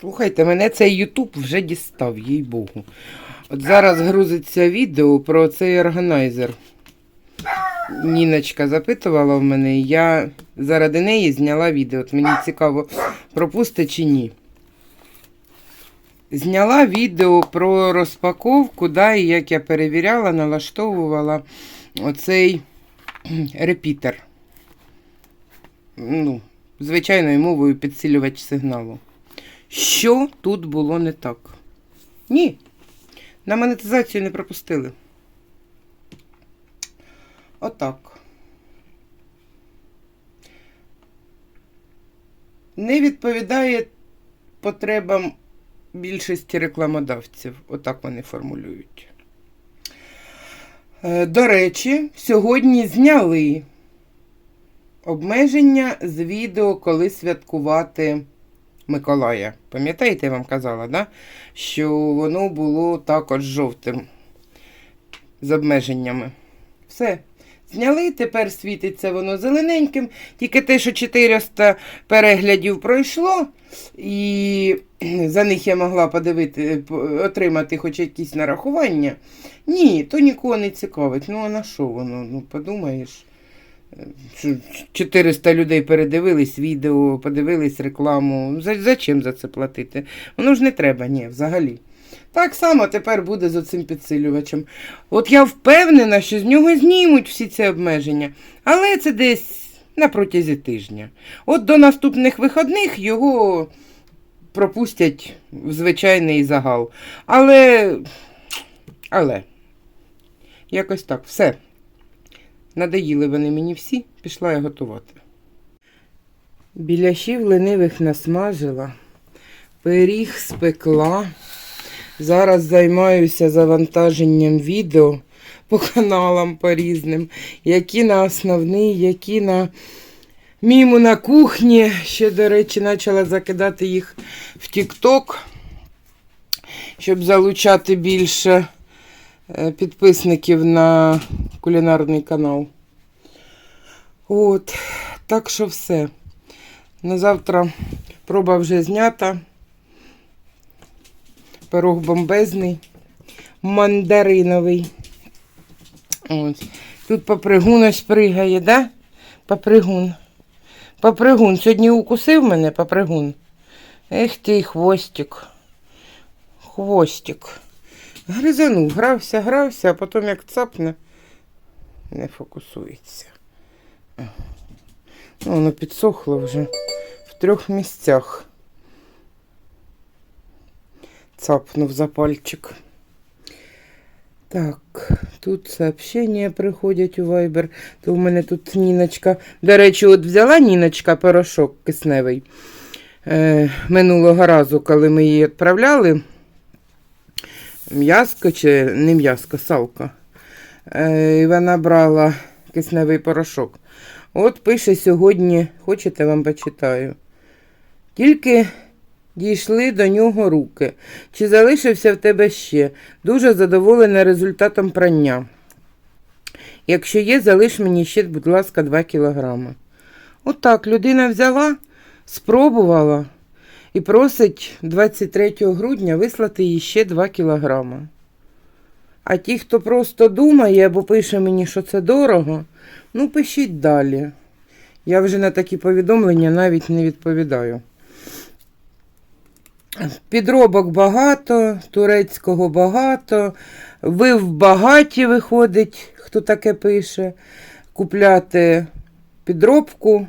Слухайте, мене цей Ютуб вже дістав, їй Богу. От зараз грузиться відео про цей органайзер. Ніночка запитувала в мене, я заради неї зняла відео. От мені цікаво, пропусте чи ні. Zняла відео про розпаковку, да, і як я перевіряла, налаштовувала оцей репітер. Ну, звичайною мовою підсилювач сигналу. Що тут було не так? Ні. На монетизацію не пропустили. Отак. Не відповідає потребам більшості рекламодавців. Отак вони формулюють. Е, До речі, сьогодні зняли обмеження з відео, коли святкувати Миколая. Пам'ятаєте, я вам казала, да? що воно було також жовтим з обмеженнями. Все. Зняли, тепер світиться воно зелененьким. Тільки те, що 400 переглядів пройшло, і за них я могла подивити, отримати хоч якісь нарахування. Ні, то нікого не цікавить. Ну, а на що воно? Ну, подумаєш. Що 400 людей передивились відео, подивились рекламу. За, зачем за це платити? Воно ж не треба, ні, взагалі. Так само тепер буде з оцим підсилювачем. От я впевнена, що з нього знімуть всі ці обмеження, але це десь на протязі тижня. От до наступних виходних його пропустять в звичайний загал. Але. Але. Якось так, все. Надоїли вони мені всі, пішла я готувати. Біляшів ленивих насмажила, пиріг спекла. Зараз займаюся завантаженням відео по каналам по різним, які на основний, які на міму на кухні. Ще, до речі, почала закидати їх в TikTok, щоб залучати більше е, підписників на кулінарний канал. От, так що все. На завтра проба вже знята. Пирог бомбезний, мандариновий. Ось. Тут попригун ось пригає, да? Попригун. Попригун. Сьогодні укусив мене попригун. Ех ти хвостик. Хвостик. Гризанув, грався, грався, а потім як цапне, не фокусується. Ну, воно підсохло вже в трьох місцях. Цапнув за пальчик. Так, тут сообщення приходять у Viber. То в мене тут Ніночка. До речі, от взяла Ніночка порошок кисневий е, минулого разу, коли ми її відправляли. М'язко чи не м'язко, салко. Е, і вона брала кисневий порошок. От пише сьогодні, хочете, вам почитаю. Тільки дійшли до нього руки. Чи залишився в тебе ще? Дуже задоволена результатом прання. Якщо є, залиш мені ще, будь ласка, 2 кілограми. Отак, людина взяла, спробувала і просить 23 грудня вислати їй ще 2 кілограми. А ті, хто просто думає або пише мені, що це дорого, ну пишіть далі. Я вже на такі повідомлення навіть не відповідаю. Підробок багато, турецького багато. Ви в багаті виходить, хто таке пише. Купляти підробку,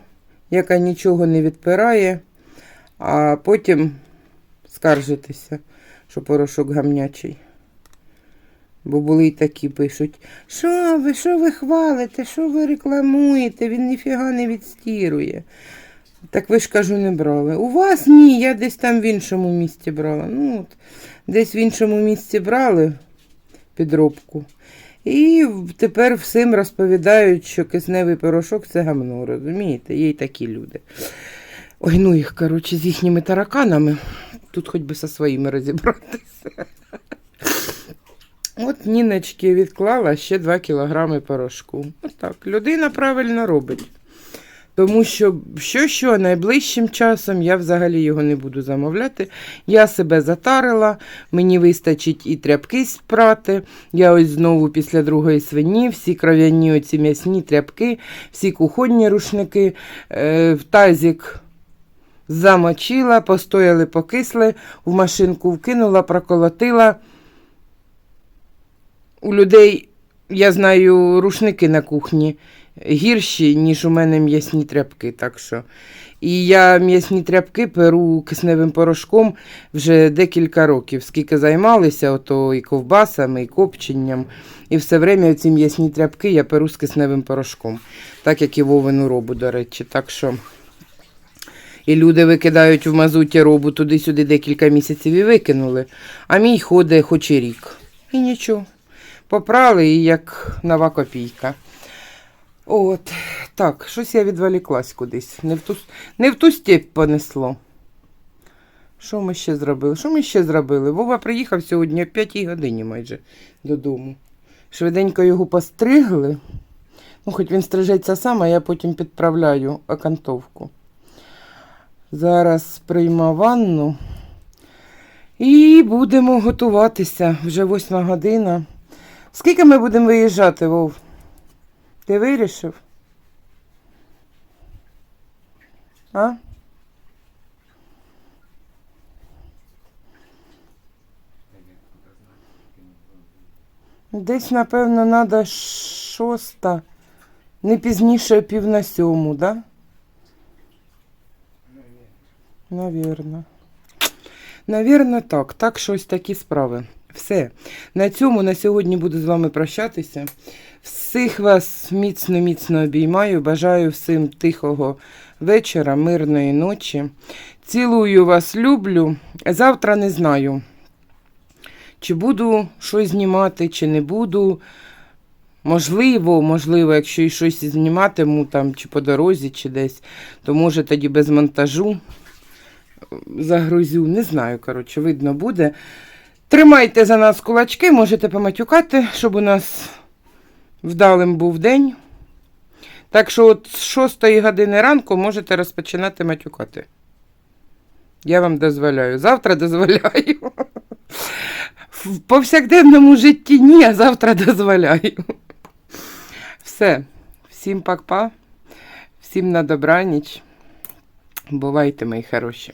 яка нічого не відпирає, а потім скаржитися, що порошок гамнячий. Бо були й такі пишуть, що ви, що ви хвалите, що ви рекламуєте, він ніфіга не відстірує. Так ви ж кажу, не брали. У вас ні, я десь там в іншому місці брала. Ну, от, десь в іншому місці брали підробку. І тепер всім розповідають, що кисневий порошок це гамно, розумієте? Є й такі люди. Ой, ну їх, коротше, з їхніми тараканами. Тут хоч би зі своїми розібратися. От Ніночки відклала ще 2 кілограми порошку. Отак. Людина правильно робить. Тому що що, що найближчим часом я взагалі його не буду замовляти. Я себе затарила, мені вистачить і тряпки спрати. Я ось знову після другої свині, всі кров'яні оці м'ясні тряпки, всі кухонні рушники е, в тазик замочила, постояли, покисли, в машинку вкинула, проколотила. У людей, я знаю, рушники на кухні гірші, ніж у мене м'ясні тряпки. Так що. І я м'ясні тряпки перу кисневим порошком вже декілька років, скільки займалися, ото і ковбасами, і копченням. І все время ці м'ясні тряпки я перу з кисневим порошком, так як і вовину робу, до речі. Так що і люди викидають в мазуті робу туди-сюди декілька місяців і викинули. А мій ходить хоч і рік. І нічого. Попрали і як нова копійка. От, так, щось я відволіклась кудись. Не в ту, не в ту степь понесло. Що ми ще зробили? Що ми ще зробили? Вова приїхав сьогодні о 5 годині майже додому. Швиденько його постригли. Ну, хоч він стрижеться сам, а я потім підправляю окантовку. Зараз прийма ванну. І будемо готуватися. Вже восьма година. Скільки ми будемо виїжджати, Вов? Ти вирішив? А? Десь, напевно, треба шоста, не пізніше пів на сьому, да? Навірно. Навірно, так. Так, щось такі справи. Все. На цьому на сьогодні буду з вами прощатися. Всіх вас міцно-міцно обіймаю. Бажаю всім тихого вечора, мирної ночі. Цілую вас, люблю. Завтра не знаю, чи буду щось знімати, чи не буду. Можливо, можливо, якщо і щось зніматиму там, чи по дорозі, чи десь, то може тоді без монтажу загрузю. Не знаю, коротше, видно буде. Тримайте за нас кулачки, можете поматюкати, щоб у нас вдалим був день. Так що от з 6 години ранку можете розпочинати матюкати. Я вам дозволяю. Завтра дозволяю. В повсякденному житті ні, а завтра дозволяю. Все. Всім пак-па. Всім на добраніч. Бувайте, мої хороші.